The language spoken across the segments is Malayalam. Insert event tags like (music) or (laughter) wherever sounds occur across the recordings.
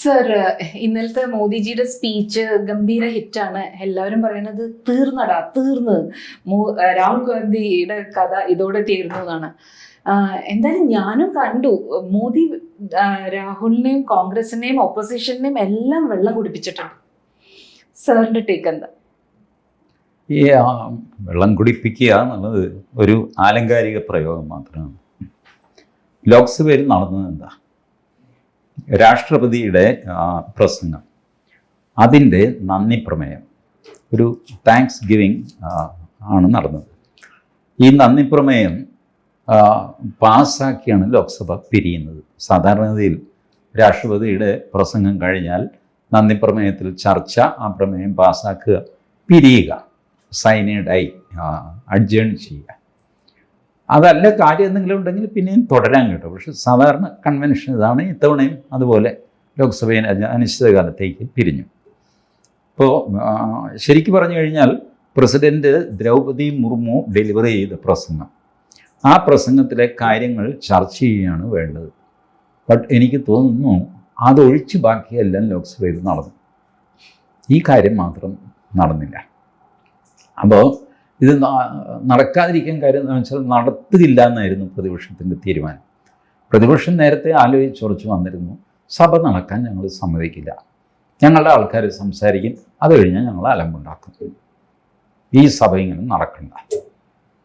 സർ ഇന്നലത്തെ മോദിജിയുടെ സ്പീച്ച് ഗംഭീര ഹിറ്റാണ് എല്ലാവരും പറയുന്നത് തീർന്നടാ തീർന്ന്. രാഹുൽ ഗാന്ധിയുടെ കഥ ഇതോടെ തീർന്നു എന്നാണ്. എന്തായാലും ഞാനും കണ്ടു. മോദി രാഹുലിനെയും കോൺഗ്രസിനെയും ഓപ്പോസിഷനെയും എല്ലാം വെള്ളം കുടിപ്പിച്ചിട്ടുണ്ട്. സാറിന്റെ ടേക്ക് എന്താ? ഈ വെള്ളം കുടിപ്പിക്കുക എന്നുള്ളത് ഒരു ആലങ്കാരിക പ്രയോഗം മാത്രമാണ്. ലോക്സഭയിൽ നടന്നത് എന്താ? രാഷ്ട്രപതിയുടെ പ്രസംഗം. അതിന്റെ നന്ദി പ്രമേയം. ഒരു താങ്ക്സ് ഗിവിങ് ആണ് നടന്നത്. ഈ നന്ദി പ്രമേയം പാസ്സാക്കിയാണ് ലോക്സഭ പിരിയുന്നത്. സാധാരണഗതിയിൽ രാഷ്ട്രപതിയുടെ പ്രസംഗം കഴിഞ്ഞാൽ നന്ദി പ്രമേയത്തിൽ ചർച്ച ആ പ്രമേയം പാസ്സാക്കുക പിരിയുക സൈനേഡായി അഡ്ജേൺ ചെയ്യുക. അതല്ല കാര്യം എന്തെങ്കിലും ഉണ്ടെങ്കിൽ പിന്നെയും തുടരാൻ കേട്ടോ. പക്ഷെ സാധാരണ കൺവെൻഷൻ ഇതാണ് ഇത്തവണയും അതുപോലെ ലോക്സഭയിൽ അനിശ്ചിതകാലത്തേക്ക് പിരിഞ്ഞു. ഇപ്പോൾ ശരിക്കും പറഞ്ഞു കഴിഞ്ഞാൽ പ്രസിഡന്റ് ദ്രൗപദി മുർമു ഡെലിവറി ചെയ്ത പ്രസംഗം. ആ പ്രസംഗത്തിലെ കാര്യങ്ങൾ ചർച്ച ചെയ്യുകയാണ് വേണ്ടത്. ബട്ട് എനിക്ക് തോന്നുന്നു അതൊഴിച്ച് ബാക്കിയെല്ലാം ലോക്സഭയിൽ നടന്നു. ഈ കാര്യം മാത്രം നടന്നില്ല. അപ്പോൾ ഇത് നടക്കാതിരിക്കാൻ കാര്യം എന്താണെന്ന് വെച്ചാൽ നടത്തുകയില്ല എന്നായിരുന്നു പ്രതിപക്ഷത്തിന്റെ തീരുമാനം. പ്രതിപക്ഷം നേരത്തെ ആലോചിച്ചുറച്ച് വന്നിരുന്നു സഭ നടക്കാൻ ഞങ്ങൾ സമ്മതിക്കില്ല. ഞങ്ങളുടെ ആൾക്കാർ സംസാരിക്കും അത് കഴിഞ്ഞാൽ ഞങ്ങൾ അലമ്പുണ്ടാക്കും. ഈ സഭ ഇങ്ങനെ നടക്കണ്ട.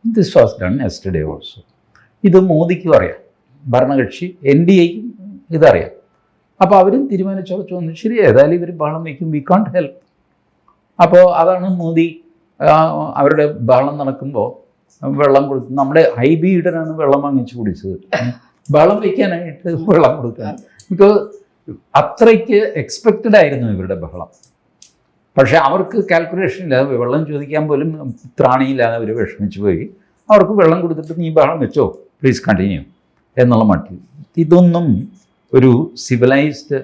This was done yesterday also ഇത് മോദിക്കും അറിയാം ഭരണകക്ഷി എൻ ഡി എക്കും ഇതറിയാം. അപ്പോൾ അവരും തീരുമാനിച്ചുറച്ച് വന്നു ശരി ഏതായാലും ഇവർ ബഹളം വയ്ക്കും വി കാണ്ട് ഹെൽപ്പ് അപ്പോൾ അതാണ് മോദി അവരുടെ ബഹളം നടക്കുമ്പോൾ വെള്ളം കൊടുത്ത് നമ്മുടെ ഐ ബി ഈഡനാണ് വെള്ളം വാങ്ങിച്ചു കുടിച്ചത്. ബഹളം വയ്ക്കാനായിട്ട് വെള്ളം കൊടുക്കാൻ. ബിക്കോസ് അത്രയ്ക്ക് എക്സ്പെക്റ്റഡ് ആയിരുന്നു ഇവരുടെ ബഹളം. പക്ഷേ അവർക്ക് കാൽക്കുലേഷൻ ഇല്ലാതെ വെള്ളം ചോദിക്കാൻ പോലും ത്രാണിയില്ലാതെ അവർ വിഷമിച്ചു പോയി. അവർക്ക് വെള്ളം കൊടുത്തിട്ട് നീ ബഹളം വെച്ചോ? പ്ലീസ് കണ്ടിന്യൂ എന്നുള്ള മട്ടിൽ. ഇതൊന്നും ഒരു സിവിലൈസ്ഡ്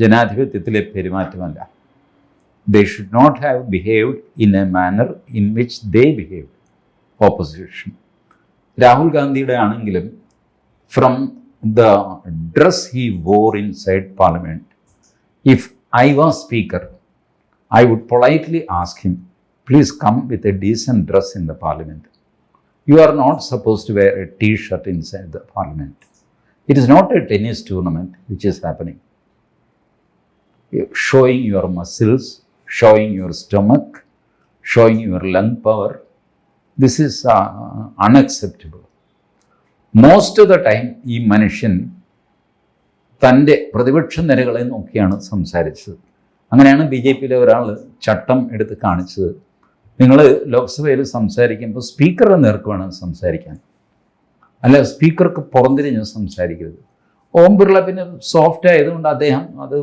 ജനാധിപത്യത്തിലെ പെരുമാറ്റമല്ല. they should not have behaved in a manner in which they behaved opposition Rahul ഗാന്ധിയുടെ ആണെങ്കിലും from the dress he wore inside parliament if I was speaker I would politely ask him please come with a decent dress in the parliament you are not suppose to wear a T shirt inside the parliament it is not a tennis tournament which is happening showing your muscles, showing your stomach, showing your lung power. This is uh, unacceptable. Most of the time ഈ മനുഷ്യൻ തന്റെ പ്രതിപക്ഷ നിരകളെ നോക്കിയാണ് സംസാരിച്ചത്. അങ്ങനെയാണ് ബി ജെ പിയിലെ ഒരാൾ ചട്ടം എടുത്ത് കാണിച്ചത്. നിങ്ങൾ ലോക്സഭയിൽ സംസാരിക്കുമ്പോൾ സ്പീക്കറുടെ നേർക്ക് വേണം സംസാരിക്കാൻ. അല്ല സ്പീക്കർക്ക് പുറംതിരിഞ്ഞ് സംസാരിക്കരുത്. ഓം ബിർള പിന്നെ സോഫ്റ്റ് ആയതുകൊണ്ട് അദ്ദേഹം അത്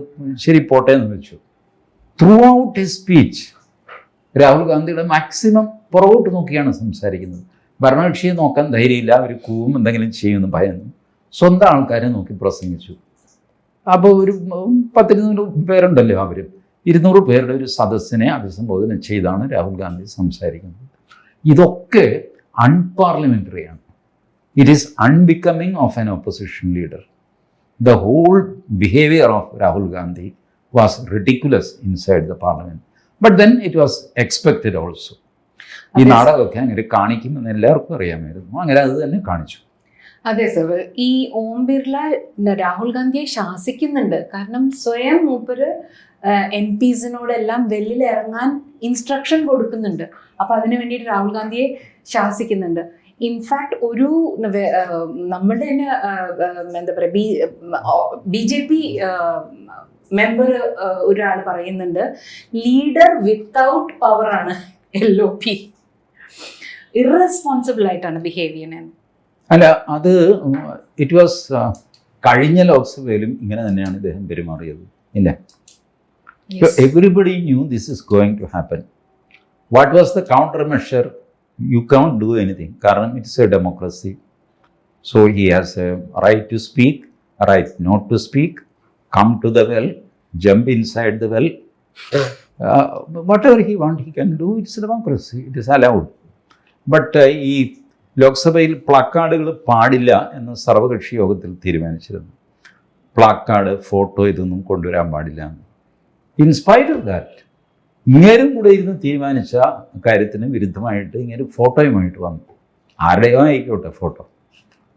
ശരി പോട്ടെ എന്ന് വെച്ചു. Throughout his speech Rahul ഗാന്ധിയുടെ മാക്സിമം പുറകോട്ട് നോക്കിയാണ് സംസാരിക്കുന്നത്. ഭരണകക്ഷിയെ നോക്കാൻ ധൈര്യമില്ല അവർ കൂവും എന്തെങ്കിലും ചെയ്യുമെന്ന് ഭയന്നു സ്വന്തം ആൾക്കാരെ നോക്കി പ്രസംഗിച്ചു. അപ്പോൾ ഒരു പത്തിരുന്നൂറ് പേരുണ്ടല്ലോ അവർ ഇരുന്നൂറ് പേരുടെ ഒരു സദസ്സിനെ അഭിസംബോധന ചെയ്താണ് രാഹുൽ ഗാന്ധി സംസാരിക്കുന്നത്. ഇതൊക്കെ അൺപാർലമെന്ററിയാണ് it is unbecoming of an opposition leader the whole behaviour of Rahul Gandhi was ridiculous inside the parliament. But then it was expected also. ഈ. നാടകമൊക്കെ അങ്ങനെ കാണിക്കുമെന്ന് എല്ലാവർക്കും അറിയാമായിരുന്നു അങ്ങനെ അത് തന്നെ കാണിച്ചു അതെ സർ ഈ ഓം ബിർള രാഹുൽ ഗാന്ധിയെ ശാസിക്കുന്നുണ്ട് കാരണം സ്വയം മൂപ്പര് എം പിസിനോടെല്ലാം വെളിയിൽ ഇറങ്ങാൻ ഇൻസ്ട്രക്ഷൻ കൊടുക്കുന്നുണ്ട് അപ്പൊ അതിനു വേണ്ടിയിട്ട് രാഹുൽ ഗാന്ധിയെ ശാസിക്കുന്നുണ്ട് ഇൻഫാക്ട് ഒരു നമ്മുടെ തന്നെ എന്താ പറയുക B B J P member ഒരാൾ പറയുന്നുണ്ട് ലീഡർ വിത്തൗട്ട് പവർ ആണ് എൽ ഒ പി ഇറസ്പോൺസിബിൾ ആയിട്ടാണ് ബിഹേവ് ചെയ്യണത് അല്ല അത് ഇറ്റ് വാസ് കഴിഞ്ഞ ലോക്സഭയിലും ഇങ്ങനെ തന്നെയാണ് ഇദ്ദേഹം പെരുമാറിയത്. ഇല്ല? Everybody knew this is going to happen what was the counter measure you could do anything കാരണം it's a democracy so he has a right to speak right not to speak come to the well jump inside the well whatever he want he can do it's democracy it is allowed but ഈ ലോക്സഭയിൽ പ്ലക്കാർഡുകൾ പാടില്ല എന്ന് സർവകക്ഷി യോഗത്തിൽ തീരുമാനിച്ചിരുന്നു. പ്ലാക്കാർഡ് ഫോട്ടോ ഇതൊന്നും കൊണ്ടുവരാൻ പാടില്ല എന്ന്. ഇൻസ്പയർഡ് ഓഫ് ദാറ്റ് ഇങ്ങേരും കൂടെ ഇരുന്ന് തീരുമാനിച്ച കാര്യത്തിന് വിരുദ്ധമായിട്ട് ഇങ്ങനെ ഫോട്ടോയുമായിട്ട് വന്നു. ആരുടെയോ ആയിക്കോട്ടെ ഫോട്ടോ.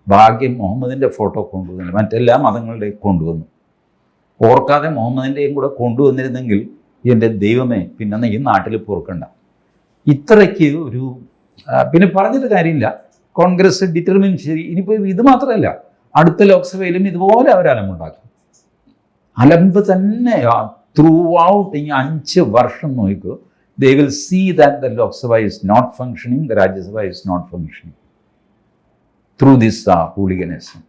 ഭാഗ്യം മുഹമ്മദിന്റെ ഫോട്ടോ കൊണ്ടുവന്നില്ല മറ്റെല്ലാ മതങ്ങളുടെയും കൊണ്ടുവന്നു. ഓർക്കാതെ മുഹമ്മദിന്റെയും കൂടെ കൊണ്ടുവന്നിരുന്നെങ്കിൽ എന്റെ ദൈവമേ പിന്നെ ഈ നാട്ടിൽ പൊറുക്കണ്ട. ഇത്രയ്ക്ക് ഒരു പിന്നെ പറഞ്ഞിട്ട് കാര്യമില്ല. കോൺഗ്രസ് ഡിറ്റർമിൻ ശരി ഇനിയിപ്പോൾ ഇത് മാത്രമല്ല അടുത്ത ലോക്സഭയിലും ഇതുപോലെ അവർ അലമ്പുണ്ടാക്കും അലമ്പ് തന്നെ ത്രൂ ഔട്ട് ഈ അഞ്ച് വർഷം നോക്കൂ they will see that the Lok Sabha is not functioning the Rajya Sabha is not functioning through this hooliganism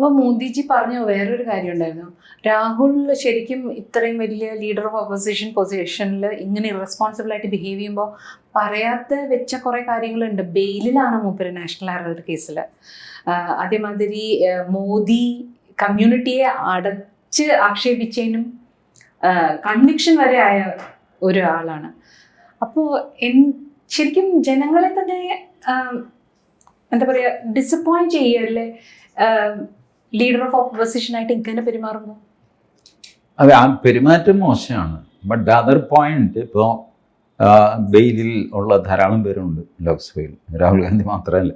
അപ്പോൾ മോദിജി പറഞ്ഞ വേറൊരു കാര്യം ഉണ്ടായിരുന്നു. രാഹുൽ ശരിക്കും ഇത്രയും വലിയ ലീഡർ ഓഫ് ഓപ്പോസിഷൻ പൊസിഷനിൽ ഇങ്ങനെ ഇറസ്പോൺസിബിൾ ആയിട്ട് ബിഹേവ് ചെയ്യുമ്പോൾ പറയാത്ത വെച്ച കുറേ കാര്യങ്ങളുണ്ട്. ബെയിലിലാണ് മൂപ്പര് നാഷണൽ ഹെറാൾഡ് കേസിൽ അതേമാതിരി മോദി കമ്മ്യൂണിറ്റിയെ അടച്ച് ആക്ഷേപിച്ചതിനും കൺവിക്ഷൻ വരെ ആയ ഒരാളാണ്. അപ്പോൾ എൻ ശരിക്കും ജനങ്ങളെ തന്നെ എന്താ പറയുക ഡിസപ്പോയിന്റ് ചെയ്യല്ലേ? ലീഡർ ഓഫ് ഓപ്പോസിഷൻ ആയിട്ട് ഇങ്ങനെ പെരുമാറുമ്പോൾ അതെ ആ പെരുമാറ്റം മോശമാണ്. ബട്ട് ദ അതർ പോയിന്റ് ഇപ്പോൾ ബെയിലിൽ ഉള്ള ധാരാളം പേരുണ്ട് ലോക്സഭയിൽ. രാഹുൽ ഗാന്ധി മാത്രമല്ല.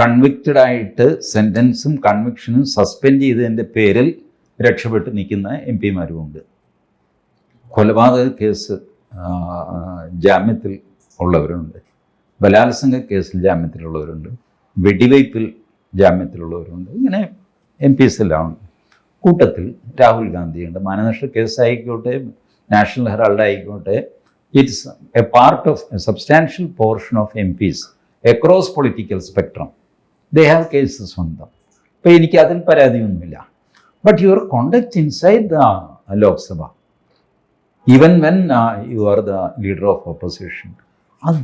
കൺവിക്റ്റഡ് ആയിട്ട് സെന്റൻസും കൺവിക്ഷനും സസ്പെൻഡ് ചെയ്തതിന്റെ പേരിൽ രക്ഷപ്പെട്ട് നിൽക്കുന്ന എം പിമാരുമുണ്ട്. കൊലപാതക കേസ് ജാമ്യത്തിൽ ഉള്ളവരുണ്ട്. ബലാത്സംഗ കേസിൽ ജാമ്യത്തിലുള്ളവരുണ്ട്. വെടിവയ്പ്പിൽ ജാമ്യത്തിലുള്ളവരുണ്ട്. ഇങ്ങനെ എം പി എല്ലാം ഉണ്ട് കൂട്ടത്തിൽ രാഹുൽ ഗാന്ധിയുണ്ട്. മാനനഷ്ട കേസ് ആയിക്കോട്ടെ നാഷണൽ ഹെറാൾഡ് ആയിക്കോട്ടെ it's a part of a substantial portion of M Ps across political spectrum they have cases സ്വന്തം. അപ്പോൾ എനിക്ക് അതിൽ പരാതിയൊന്നുമില്ല but your conduct inside the Lok Sabha even when you are the leader of opposition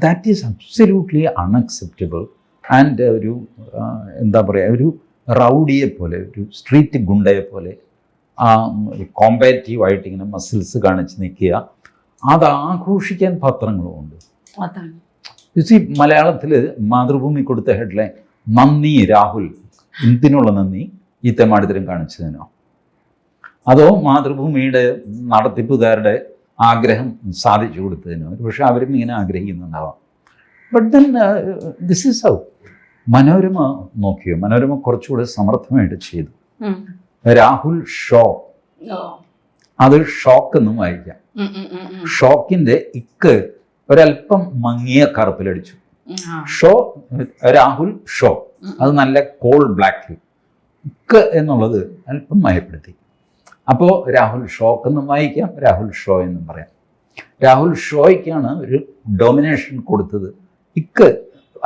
that is absolutely unacceptable and ഒരു എന്താ പറയുക ഒരു റൗഡിയെ പോലെ ഒരു സ്ട്രീറ്റ് ഗുണ്ടയെ പോലെ ആ കോമ്പാറ്റീവായിട്ട് ഇങ്ങനെ മസിൽസ് കാണിച്ച് നിൽക്കുക. അത് ആഘോഷിക്കാൻ പത്രങ്ങളുമുണ്ട് ഉണ്ട്. സി മലയാളത്തിൽ മാതൃഭൂമി കൊടുത്ത ഹെഡ്ലൈൻ നന്ദി രാഹുൽ എന്തിനുള്ള നന്ദി? ഈ തെമാടിത്തരം കാണിച്ചതിനോ. അതോ മാതൃഭൂമിയുടെ നടത്തിപ്പുകാരുടെ ആഗ്രഹം സാധിച്ചു കൊടുത്തതിനോ. പക്ഷെ അവരും ഇങ്ങനെ ആഗ്രഹിക്കുന്നുണ്ടാവാം. But then this is how Manorama നോക്കിയോ? മനോരമ കുറച്ചുകൂടെ സമർത്ഥമായിട്ട് ചെയ്തു. രാഹുൽ ഷോ. അത് ഷോക്ക് എന്നും വായിക്കാം. ഷോക്കിന്റെ ഇക്ക് ഒരല്പം മങ്ങിയ കറുപ്പിലടിച്ചു. Show Rahul show. അത് നല്ല കോൾ ബ്ലാക്ക് ഇക്ക് എന്നുള്ളത് അല്പം മയപ്പെടുത്തി. അപ്പോൾ രാഹുൽ ഷോക്ക് എന്നും വായിക്കാം രാഹുൽ ഷോ എന്നും പറയാം. രാഹുൽ ഷോയ്ക്കാണ് ഒരു ഡൊമിനേഷൻ കൊടുത്തത്. ഇക്ക്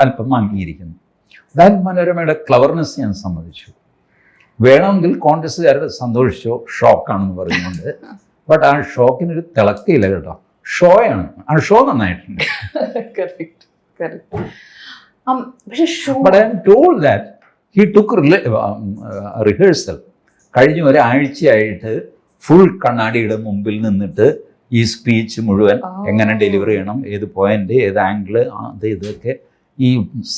അല്പം അംഗീകരിക്കുന്നു അതായത് മനോരമയുടെ ക്ലവർനെസ് ഞാൻ സമ്മതിച്ചു. വേണമെങ്കിൽ കോൺഗ്രസ്സുകാരുടെ സന്തോഷിച്ചോ ഷോക്കാണെന്ന് പറഞ്ഞുകൊണ്ട് ബട്ട് ആ ഷോക്കിനൊരു തിളക്കയില്ല കേട്ടോ. ഷോയാണ്. ആ ഷോ നന്നായിട്ടുണ്ട്. (laughs) Correct. Um, he took rehearsal കഴിഞ്ഞ ഒരാഴ്ചയായിട്ട് ഫുൾ കണ്ണാടിയുടെ മുമ്പിൽ നിന്നിട്ട് ഈ സ്പീച്ച് മുഴുവൻ. എങ്ങനെ ഡെലിവറി ചെയ്യണം ഏത് പോയിന്റ് ഏത് ആംഗിൾ അത് ഇതൊക്കെ ഈ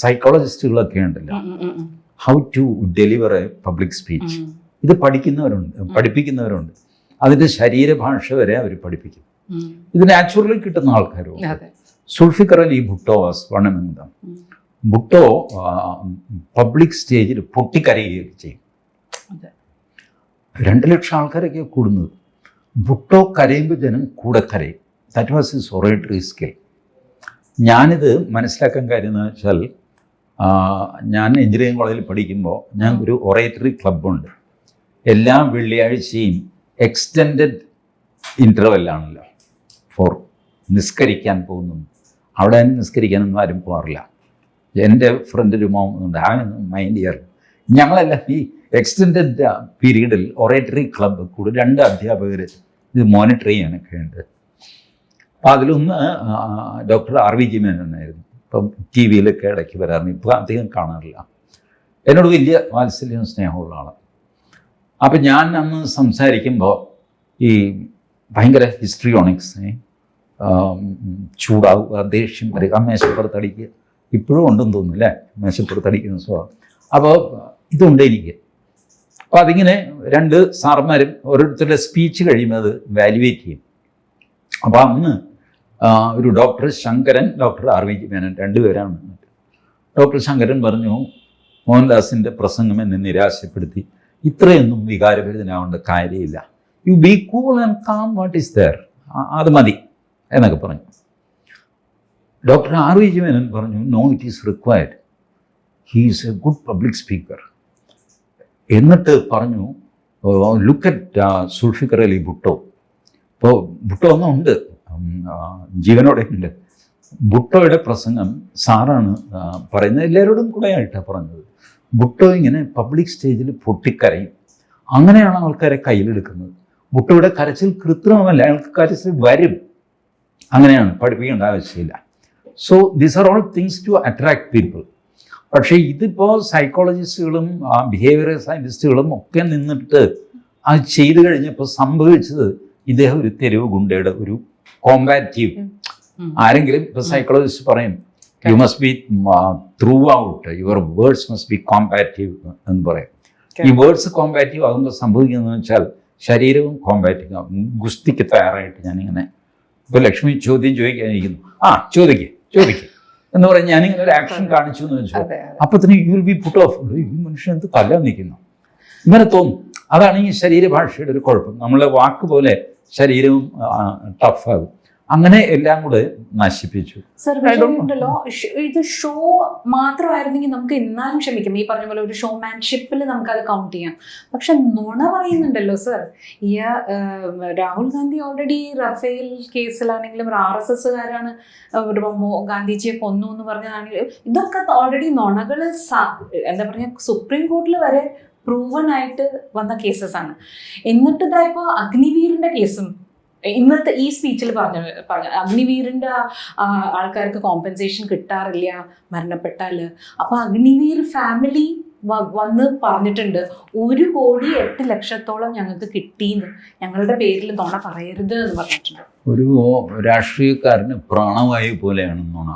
സൈക്കോളജിസ്റ്റുകളൊക്കെ ഉണ്ടല്ലോ. How to deliver a public speech ഇത് പഠിക്കുന്നവരുണ്ട് പഠിപ്പിക്കുന്നവരുണ്ട്. അതിന്റെ ശരീരഭാഷ വരെ അവർ പഠിപ്പിക്കും. ഇത് നാച്ചുറലി കിട്ടുന്ന ആൾക്കാരും Zulfikar Ali Bhutto was among Bhutto public സ്റ്റേജിൽ പൊട്ടിക്കരയുകയൊക്കെ ചെയ്യും. രണ്ട് ലക്ഷം ആൾക്കാരൊക്കെ കൂടുന്നത്. ഭുട്ടോ കരയുമ്പോൾ ജനം കൂടെ കരയും. That was is oratory skill ഞാനിത് മനസ്സിലാക്കാൻ കാര്യം എന്ന് വെച്ചാൽ ഞാൻ എഞ്ചിനീയറിംഗ് കോളേജിൽ പഠിക്കുമ്പോൾ ഞാൻ ഒരു ഒറേറ്ററി ക്ലബ്ബുണ്ട്. എല്ലാ വെള്ളിയാഴ്ചയും എക്സ്റ്റെൻഡഡ് ഇന്റർവെല്ലാണല്ലോ ഫോർ നിസ്കരിക്കാൻ പോകുന്നു അവിടെ നിസ്കരിക്കാനൊന്നും ആരും പോകാറില്ല എന്റെ ഫ്രണ്ട് ഒരു മോമുണ്ട് ആ മൈൻഡ് ചെയ്യാറ് ഞങ്ങളെല്ലാം ഈ എക്സ്റ്റെൻഡഡ് പീരീഡിൽ ഒറേറ്ററി ക്ലബ്ബ് കൂടെ രണ്ട് അധ്യാപകർ ഇത് മോണിറ്റർ ചെയ്യാനൊക്കെ ഉണ്ട്. അപ്പോൾ അതിലൊന്ന് ഡോക്ടർ ആർ വി ജി മേനോനായിരുന്നു ഇപ്പം ടി വിയിലൊക്കെ ഇടയ്ക്ക് വരാറുണ്ട്. ഇപ്പോൾ അധികം കാണാറില്ല. എന്നോട് വലിയ വാത്സല്യവും സ്നേഹമുള്ള ആളാണ്. അപ്പം ഞാൻ അന്ന് സംസാരിക്കുമ്പോൾ ഈ ഭയങ്കര ഹിസ്ട്രിയോണിക്സ് ചൂടാവുക ദേഷ്യം വരിക മേശപ്പുറത്തടിക്കുക ഇപ്പോഴും ഉണ്ടെന്ന് തോന്നുന്നു അല്ലേ? മേശപ്പുറത്തടിക്കുന്ന സ്വഭാവം. അപ്പോൾ ഇതുണ്ട് എനിക്ക്. അപ്പോൾ അതിങ്ങനെ രണ്ട് സാർമാരും ഓരോരുത്തരുടെ സ്പീച്ച് കഴിയുമ്പോൾ അത് വാലുവേറ്റ് ചെയ്യും. അപ്പോൾ അന്ന് ഒരു doctor Sankaran doctor R V Menon രണ്ടുപേരാണ് ഡോക്ടർ ശങ്കരൻ പറഞ്ഞു മോഹൻദാസിന്റെ പ്രസംഗം എന്നെ നിരാശപ്പെടുത്തി. ഇത്രയൊന്നും വികാരഭരിതനാവേണ്ട കാര്യമില്ല. You be cool and calm what is there അത് മതി എന്നൊക്കെ പറഞ്ഞു. ഡോക്ടർ ആർ വി മേനൻ പറഞ്ഞു no it is required he is a good public speaker എന്നിട്ട് പറഞ്ഞു ലുക്ക് അറ്റ് സുൾഫിക്കർ അലി ഭുട്ടോ ഇപ്പോൾ ഭുട്ടോ ഒന്നും ഉണ്ട്. ജീവനോടെ ഉണ്ട്. ബുട്ടോയുടെ പ്രസംഗം സാറാണ് പറയുന്നത്. എല്ലാവരോടും കൂടെ ആയിട്ടാണ് പറഞ്ഞത്. ബുട്ടോ ഇങ്ങനെ പബ്ലിക് സ്റ്റേജിൽ പൊട്ടിക്കരയും. അങ്ങനെയാണ് ആൾക്കാരെ കയ്യിലെടുക്കുന്നത്. ബുട്ടോയുടെ കരച്ചിൽ കൃത്രിമമല്ല. അയാൾക്ക് കരച്ചിൽ വരും. അങ്ങനെയാണ്. പഠിപ്പിക്കേണ്ട ആവശ്യമില്ല. So these are all things to attract people പക്ഷേ ഇതിപ്പോൾ സൈക്കോളജിസ്റ്റുകളും ബിഹേവിയർ സയന്റിസ്റ്റുകളും ഒക്കെ നിന്നിട്ട് അത് ചെയ്തു കഴിഞ്ഞപ്പോൾ സംഭവിച്ചത് ഇദ്ദേഹം ഒരു തെരുവ് ഗുണ്ടയുടെ ഒരു കോമ്പാറ്റീവ്. ആരെങ്കിലും ഇപ്പോൾ സൈക്കോളജിസ്റ്റ് പറയും you must be throughout your words must be combative എന്ന് പറയും. ഈ വേർഡ്സ് കോമ്പാറ്റീവ് ആകുമ്പോൾ സംഭവിക്കുന്നതെന്ന് വെച്ചാൽ ശരീരവും കോമ്പാറ്റീവ് ആകും ഗുസ്തിക്ക് തയ്യാറായിട്ട് ഞാനിങ്ങനെ ഇപ്പോൾ ലക്ഷ്മി ചോദ്യം ചോദിക്കാനിരിക്കുന്നു. ആ ചോദിക്കേ ചോദിക്കേ. എന്ന് പറഞ്ഞ് ഞാനിങ്ങനെ ഒരു ആക്ഷൻ കാണിച്ചു എന്ന് വെച്ചു. തന്നെ you will be put off ഈ മനുഷ്യൻ എന്ത് തല്ലാൻ നിൽക്കുന്നു ഇങ്ങനെ തോന്നും. അതാണ് ഈ ശരീരഭാഷയുടെ ഒരു കുഴപ്പം. നമ്മളെ വാക്ക് പോലെ ശരീരവും ടഫാകും. അങ്ങനെ എല്ലാം കൂടെ നശിപ്പിച്ചു. ഉണ്ടല്ലോ ഇത് ഷോ മാത്രമായിരുന്നെങ്കിൽ നമുക്ക് എന്നാലും ക്ഷമിക്കാം. ഈ പറഞ്ഞ പോലെ ഒരു ഷോമാൻഷിപ്പിൽ നമുക്ക് അത് കൗണ്ട് ചെയ്യാം. പക്ഷെ നുണ പറയുന്നുണ്ടല്ലോ സർ ഈ രാഹുൽ ഗാന്ധി ഓൾറെഡി റഫേൽ കേസിലാണെങ്കിലും ആർ എസ് എസ്സുകാരാണ് ഗാന്ധിജിയെ കൊന്നു എന്ന് പറഞ്ഞതാണെങ്കിലും ഇതൊക്കെ ഓൾറെഡി നുണകൾ എന്താ പറയുക സുപ്രീം കോർട്ടിൽ വരെ പ്രൂവൺ ആയിട്ട് വന്ന കേസസ് ആണ്. എന്നിട്ട് ഇതാ ഇപ്പോൾ അഗ്നിവീറിന്റെ കേസും ഇന്നത്തെ ഈ സ്പീച്ചിൽ പറഞ്ഞ പറഞ്ഞ ആ, ആൾക്കാർക്ക് കോമ്പൻസേഷൻ കിട്ടാറില്ല മരണപ്പെട്ടാൽ. അപ്പൊ അഗ്നിവീർ ഫാമിലി വന്ന് പറഞ്ഞിട്ടുണ്ട് ഒരു കോടി എട്ട് ലക്ഷത്തോളം ഞങ്ങൾക്ക് കിട്ടിയെന്ന് ഞങ്ങളുടെ പേരിൽ നുണ പറയരുത് എന്ന് പറഞ്ഞിട്ടുണ്ട്. ഒരു രാഷ്ട്രീയക്കാരന് പ്രാണവായു പോലെയാണ് നുണ.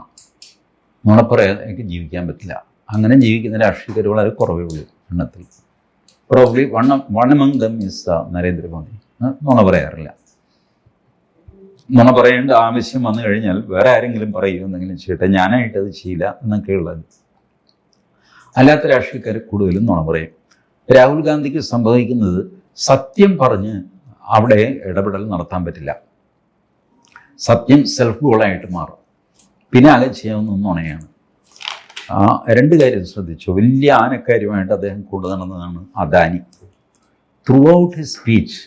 നുണ പറയാതെ ജീവിക്കാൻ പറ്റില്ല. അങ്ങനെ ജീവിക്കുന്ന രാഷ്ട്രീയക്കാർ വളരെ കുറവേ ഉള്ളൂ എണ്ണത്തിൽ. Probably one one among them is Narendra Modi നുണ പറയാറില്ല. നുണ പറയേണ്ട ആവശ്യം വന്നു കഴിഞ്ഞാൽ വേറെ ആരെങ്കിലും പറയുമോ എന്തെങ്കിലും ചെയ്യട്ടെ. ഞാനായിട്ട് അത് ചെയ്യില്ല എന്നൊക്കെയുള്ളത് അല്ലാത്ത രാഷ്ട്രീയക്കാർ കൂടുതലും നുണ പറയും. രാഹുൽ ഗാന്ധിക്ക് സംഭവിക്കുന്നത് സത്യം പറഞ്ഞ് അവിടെ ഇടപെടൽ നടത്താൻ പറ്റില്ല. സത്യം സെൽഫ് ഗോളായിട്ട് മാറും. പിന്നെ ആകെ ചെയ്യാവുന്ന നുണയാണ്. ആ രണ്ട് കാര്യം ശ്രദ്ധിച്ചു. വലിയ ആനക്കാര്യമായിട്ട് അദ്ദേഹം കൊണ്ടു നടന്നതാണ് Adani. Throughout his speech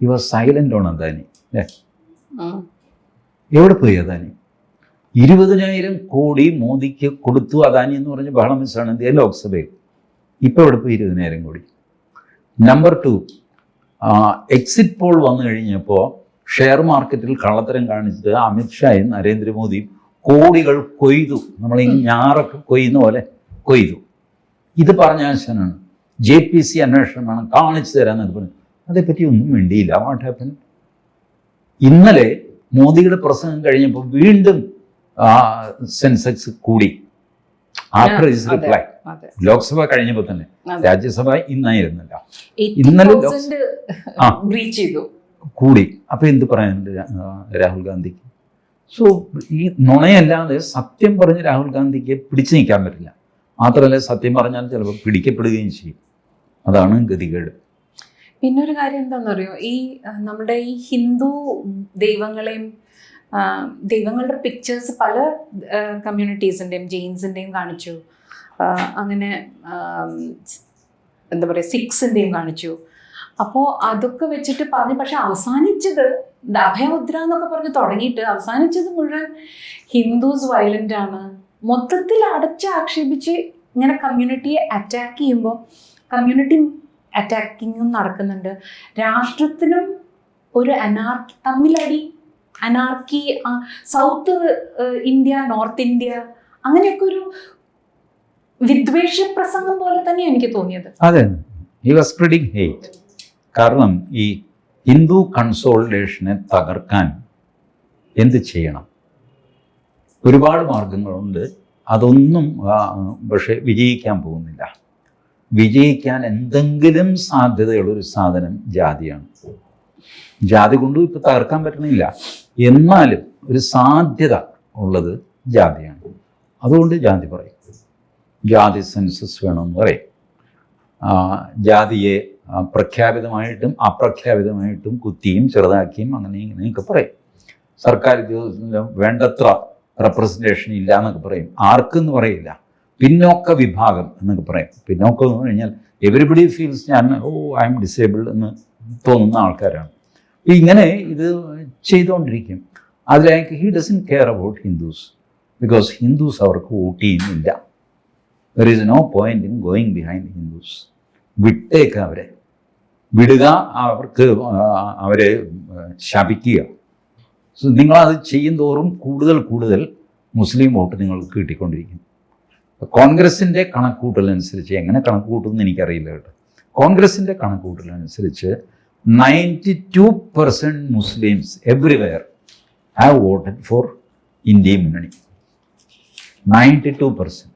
he was silent on Adani അല്ലേ? എവിടെ പോയി അദാനി? ഇരുപതിനായിരം കോടി മോദിക്ക് കൊടുത്തു അദാനി എന്ന് പറഞ്ഞ് ബഹളം മിസ്സാണ് ഇന്ത്യ ലോക്സഭയിൽ. ഇപ്പോൾ എവിടെ പോയി ഇരുപതിനായിരം കോടി? നമ്പർ ടു എക്സിറ്റ് പോൾ വന്നു കഴിഞ്ഞപ്പോൾ ഷെയർ മാർക്കറ്റിൽ കള്ളത്തരം കാണിച്ചിട്ട് അമിത്ഷായും നരേന്ദ്രമോദിയും കോടികൾ കൊയ്തു. നമ്മൾ ഈ ഞാറൊക്കെ കൊയ്യുന്ന പോലെ കൊയ്തു. ഇത് പറഞ്ഞ ആശാനാണ്. ജെ പി സി അന്വേഷണം വേണം കാണിച്ചു തരാമെന്നൊക്കെ പറഞ്ഞു. അതേപ്പറ്റി ഒന്നും വേണ്ടിയില്ല വാട്ട് ഹാപ്പൻ ഇന്നലെ മോദിയുടെ പ്രസംഗം കഴിഞ്ഞപ്പോൾ വീണ്ടും സെൻസെക്സ് കൂടി. ആഫ്റ്റർ ഹിസ് റിപ്ലൈ ലോക്സഭ കഴിഞ്ഞപ്പോൾ തന്നെ. രാജ്യസഭ ഇന്നായിരുന്നില്ല. ഇന്നലെ കൂടി. അപ്പൊ എന്ത് പറയാനുണ്ട് രാഹുൽ ഗാന്ധിക്ക്? സോ ഈ നുണയല്ലാതെ സത്യം പറഞ്ഞ് രാഹുൽ ഗാന്ധിക്ക് പിടിച്ചു നിൽക്കാൻ പറ്റില്ല. മാത്രമല്ല സത്യം പറഞ്ഞാൽ ചിലപ്പോൾ പിടിക്കപ്പെടുകയും ചെയ്യും. അതാണ് ഗതികേട്. പിന്നെ ഒരു കാര്യം എന്താണെന്നറിയോ ഈ നമ്മുടെ ഈ ഹിന്ദു ദൈവങ്ങളെയും ദൈവങ്ങളുടെ പിക്ചേഴ്സ് പല കമ്മ്യൂണിറ്റീസിന്റെയും ജെയിൻസിന്റെയും കാണിച്ചു. അങ്ങനെ എന്താ പറയുക സിക്സിന്റെയും കാണിച്ചു. അപ്പോൾ അതൊക്കെ വെച്ചിട്ട് പറഞ്ഞു. പക്ഷെ അവസാനിച്ചത് അഭയമുദ്ര എന്നൊക്കെ പറഞ്ഞ് തുടങ്ങിയിട്ട് അവസാനിച്ചത് മുഴുവൻ ഹിന്ദുസ് വയലന്റ് ആണ്. മൊത്തത്തിൽ അടച്ച് ആക്ഷേപിച്ച് ഇങ്ങനെ കമ്മ്യൂണിറ്റിയെ അറ്റാക്ക് ചെയ്യുമ്പോൾ കമ്മ്യൂണിറ്റി അറ്റാക്കിങ്ങും നടക്കുന്നുണ്ട്. രാഷ്ട്രത്തിനും ഒരു anarchy തമ്മിലടി anarchy South India North India അങ്ങനെയൊക്കെ ഒരു വിദ്വേഷ പ്രസംഗം പോലെ തന്നെയാണ് എനിക്ക് തോന്നിയത്. അതെ. ഹി വാസ് സ്പ്രെഡിങ് ഹേറ്റ് കാരണം ഈ ഹിന്ദു കൺസോളിഡേഷനെ തകർക്കാൻ എന്ത് ചെയ്യണം? ഒരുപാട് മാർഗങ്ങളുണ്ട്. അതൊന്നും പക്ഷെ വിജയിക്കാൻ പോകുന്നില്ല. വിജയിക്കാൻ എന്തെങ്കിലും സാധ്യതയുള്ളൊരു സാധനം ജാതിയാണ്. ജാതി കൊണ്ടും ഇപ്പോൾ തകർക്കാൻ പറ്റണില്ല. എന്നാലും ഒരു സാധ്യത ഉള്ളത് ജാതിയാണ്. അതുകൊണ്ട് ജാതി പറയും. ജാതി സെൻസസ് വേണമെന്ന് പറയും. ജാതിയെ പ്രഖ്യാപിതമായിട്ടും അപ്രഖ്യാപിതമായിട്ടും കുത്തിയും ചെറുതാക്കിയും അങ്ങനെ ഇങ്ങനെയൊക്കെ പറയും. സർക്കാർ ഉദ്യോഗസ്ഥ വേണ്ടത്ര റെപ്രസെന്റേഷൻ ഇല്ല എന്നൊക്കെ പറയും. ആർക്കെന്ന് പറയില്ല. പിന്നോക്ക വിഭാഗം എന്നൊക്കെ പറയും. പിന്നോക്കം എന്ന് കഴിഞ്ഞാൽ എവരിബഡി ഫീൽസ് ഞാൻ ഓ ഐ എം ഡിസേബിൾഡ് എന്ന് തോന്നുന്ന ആൾക്കാരാണ്. ഇങ്ങനെ ഇത് ചെയ്തുകൊണ്ടിരിക്കും. അതിലേക്ക് he doesn't care about Hindus because Hindus അവർക്ക് വോട്ട് ചെയ്യുന്നില്ല. There is no point in going behind Hindus വിട്ടേക്ക് അവരെ. വിടുക അവർക്ക് അവരെ ശപിക്കുക. നിങ്ങളത് ചെയ്യും തോറും കൂടുതൽ കൂടുതൽ മുസ്ലിം വോട്ട് നിങ്ങൾക്ക് കിട്ടിക്കൊണ്ടിരിക്കും. കോൺഗ്രസിന്റെ കണക്കൂട്ടലനുസരിച്ച് എങ്ങനെ കണക്കുകൂട്ടുമെന്ന് എനിക്കറിയില്ല കേട്ടോ. കോൺഗ്രസിന്റെ കണക്കൂട്ടലനുസരിച്ച് ninety two percent Muslims everywhere have voted for India മുന്നണി. നയന്റി ടു പെർസെന്റ്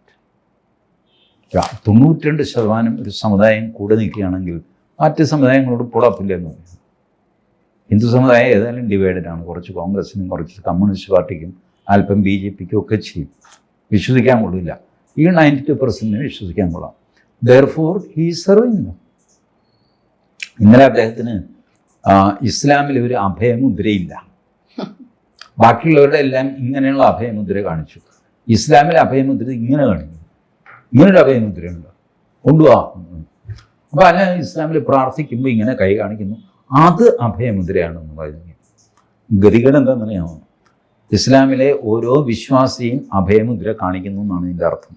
തൊണ്ണൂറ്റി രണ്ട് ശതമാനം ഒരു സമുദായം കൂടെ നിൽക്കുകയാണെങ്കിൽ മറ്റ് സമുദായങ്ങളോട് പുറപ്പില്ല എന്ന് പറയും ഹിന്ദു സമുദായം ഏതായാലും ഡിവൈഡഡ് ആണ്. കുറച്ച് കോൺഗ്രസിനും കുറച്ച് കമ്മ്യൂണിസ്റ്റ് പാർട്ടിക്കും അല്പം ബി ജെ പിക്കും ഒക്കെ ചെയ്യും. വിശ്വസിക്കാൻ കൊള്ളില്ല. ഈ നയന്റി ടു പെർസെന്റിനെ വിശ്വസിക്കാൻ കൊള്ളാം. ദർ ഫോർ ഹീ സർവിങ് ഇന്നലെ അദ്ദേഹത്തിന് ഇസ്ലാമിൽ ഒരു അഭയമുദ്രയില്ല. ബാക്കിയുള്ളവരുടെ എല്ലാം ഇങ്ങനെയുള്ള അഭയമുദ്ര കാണിച്ചു. ഇസ്ലാമിലെ അഭയമുദ്ര ഇങ്ങനെ കാണിക്കും ഇങ്ങനൊരു അഭയമുദ്രയുണ്ട്. കൊണ്ടുപോവാ അപ്പോൾ അല്ല ഇസ്ലാമിൽ പ്രാർത്ഥിക്കുമ്പോൾ ഇങ്ങനെ കൈ കാണിക്കുന്നു. അത് അഭയമുദ്രയാണെന്ന് പറഞ്ഞു ഗതികേട് എന്താണെന്നറിയാമോ? ഇസ്ലാമിലെ ഓരോ വിശ്വാസിയും അഭയമുദ്ര കാണിക്കുന്നു എന്നാണ് ഇതിന്റെ അർത്ഥം.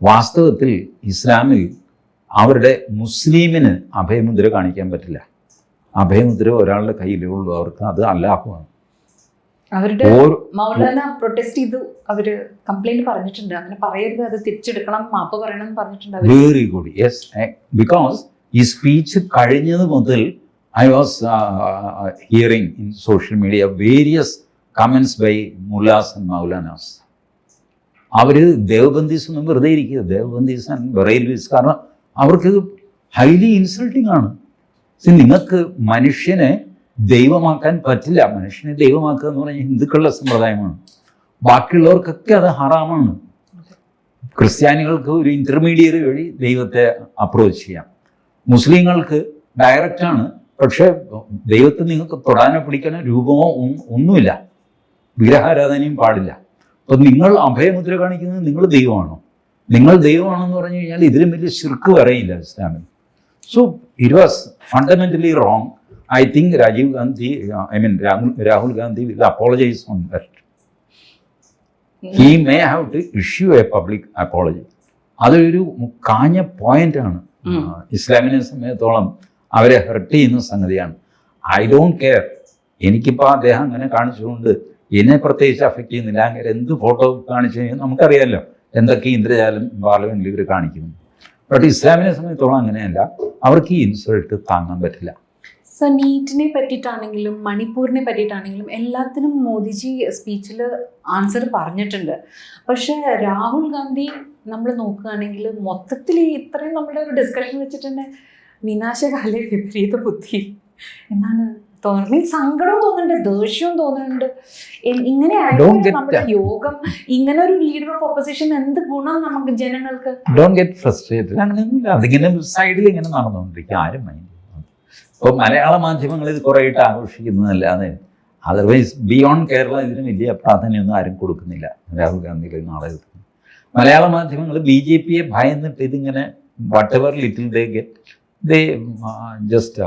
വാസ്തവത്തിൽ ഇസ്ലാമിൽ അവരുടെ മുസ്ലിമിന് അഭയമുദ്ര കാണിക്കാൻ പറ്റില്ല. അഭയമുദ്ര ഒരാളുടെ കയ്യിലേ ഉള്ളൂ അവർക്ക് അത് അല്ലാഹുവാണ്. അവരുടെ മൗലാന പ്രൊട്ടസ്റ്റ് ചെയ്തു. അവർ കംപ്ലൈന്റ് പറഞ്ഞിട്ടുണ്ട്. അങ്ങനെ പറയരുത്. അത് തിരിച്ചെടുക്കണം. മാപ്പ് പറയണം എന്ന് പറഞ്ഞിട്ടുണ്ട് വെരി ഗുഡ് യെസ് ബിക്കോസ് ഈ സ്പീച്ച് കഴിഞ്ഞത് മുതൽ I was hearing in social media various comments by mullahs and maulanas അവർ ദേവബന്ദീസ് ഒന്നും വെറുതെ ഇരിക്കുക. ദേവബന്ദീസ് ആൻഡ് റെയിൽവേസ് കാരണം അവർക്ക് ഹൈലി ഇൻസൾട്ടിങ് ആണ്. നിങ്ങൾക്ക് മനുഷ്യനെ ദൈവമാക്കാൻ പറ്റില്ല. മനുഷ്യനെ ദൈവമാക്കുക എന്ന് പറഞ്ഞാൽ ഹിന്ദുക്കളുടെ സമ്പ്രദായമാണ്. ബാക്കിയുള്ളവർക്കൊക്കെ അത് ഹറാമാണ്. ക്രിസ്ത്യാനികൾക്ക് ഒരു ഇന്റർമീഡിയറ്റ് വഴി ദൈവത്തെ അപ്രോച്ച് ചെയ്യാം. മുസ്ലിങ്ങൾക്ക് ഡയറക്റ്റാണ് പക്ഷേ ദൈവത്തെ നിങ്ങൾക്ക് തൊടാനോ പിടിക്കാനോ രൂപമോ ഒന്നും- ഒന്നുമില്ല. വിഗ്രഹാരാധനയും പാടില്ല. അപ്പം നിങ്ങൾ അഭയമുദ്ര കാണിക്കുന്നത് നിങ്ങൾ ദൈവമാണോ? നിങ്ങൾ ദൈവമാണെന്ന് പറഞ്ഞു കഴിഞ്ഞാൽ ഇതിലും വലിയ ശിർക്ക് വരെയില്ല ഇസ്ലാമിൽ. So it was fundamentally wrong I think Rajiv Gandhi I mean Rahul Gandhi will apologise on that he may have to issue a public apology അതൊരു കാഞ്ഞ പോയിന്റാണ് ആണ്. ഇസ്ലാമിനെ സംബന്ധിച്ചോളം അവരെ ഹെർട്ട് ചെയ്യുന്ന സംഗതിയാണ്. ഐ ഡോണ്ട് കെയർ എനിക്കിപ്പോൾ അദ്ദേഹം അങ്ങനെ കാണിച്ചുകൊണ്ട് എന്നെ പ്രത്യേകിച്ച് അഫക്റ്റ് ചെയ്യുന്നില്ല. അങ്ങനെ എന്ത് ഫോട്ടോ കാണിച്ചു കഴിഞ്ഞാൽ നമുക്കറിയാമല്ലോ എന്തൊക്കെ ഇന്ദ്രജാലം പാർലമെന്റിൽ ഇവർ കാണിക്കുന്നു. ബട്ട് ഇസ്ലാമിനെ സംബന്ധിച്ചോളം അങ്ങനെയല്ല. അവർക്ക് ഈ ഇൻസൾട്ട് താങ്ങാൻ പറ്റില്ല. സോ നീറ്റിനെ പറ്റിയിട്ടാണെങ്കിലും മണിപ്പൂരിനെ പറ്റിയിട്ടാണെങ്കിലും എല്ലാത്തിനും മോദിജി സ്പീച്ചിൽ ആൻസർ പറഞ്ഞിട്ടുണ്ട്. പക്ഷേ രാഹുൽ ഗാന്ധി നമ്മൾ നോക്കുകയാണെങ്കിൽ മൊത്തത്തിൽ ഇത്രയും നമ്മുടെ ഒരു ഡിസ്കഷൻ വെച്ചിട്ടുണ്ട് വിനാശകാല വിപരീത ബുദ്ധി. എന്നാണ് തോന്നുന്നത്. മീൻസ് സങ്കടവും തോന്നുന്നുണ്ട് ദേഷ്യവും തോന്നുന്നുണ്ട്. ഇങ്ങനെ ആയിരിക്കും നമ്മുടെ യോഗം ഇങ്ങനെ ഒരു ലീഡർ ഓഫ് ഓപ്പോസിഷൻ എന്ത് ഗുണം നമുക്ക് ജനങ്ങൾക്ക്? ഡോണ്ട് ഗെറ്റ് ഫ്രസ്ട്രേറ്റഡ് അങ്ങനെ അതിങ്ങനെ സൈഡിൽ ഇങ്ങനെ നടന്നുകൊണ്ടിരിക്കും ആരും മൈൻഡ് ഇപ്പോൾ മലയാള മാധ്യമങ്ങൾ ഇത് കുറേയിട്ട് ആഘോഷിക്കുന്നതല്ലാതെ അതർവൈസ് ബിയോണ്ട് കേരള ഇതിന് വലിയ പ്രാധാന്യമൊന്നും ആരും കൊടുക്കുന്നില്ല. രാഹുൽ ഗാന്ധിയുടെ നാളെ മലയാള മാധ്യമങ്ങൾ ബി ജെ പിയെ ഭയന്നിട്ട് ഇതിങ്ങനെ whatever little they get they just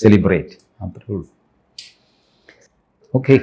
celebrate അത്രേ ഉള്ളൂ. ഓക്കെ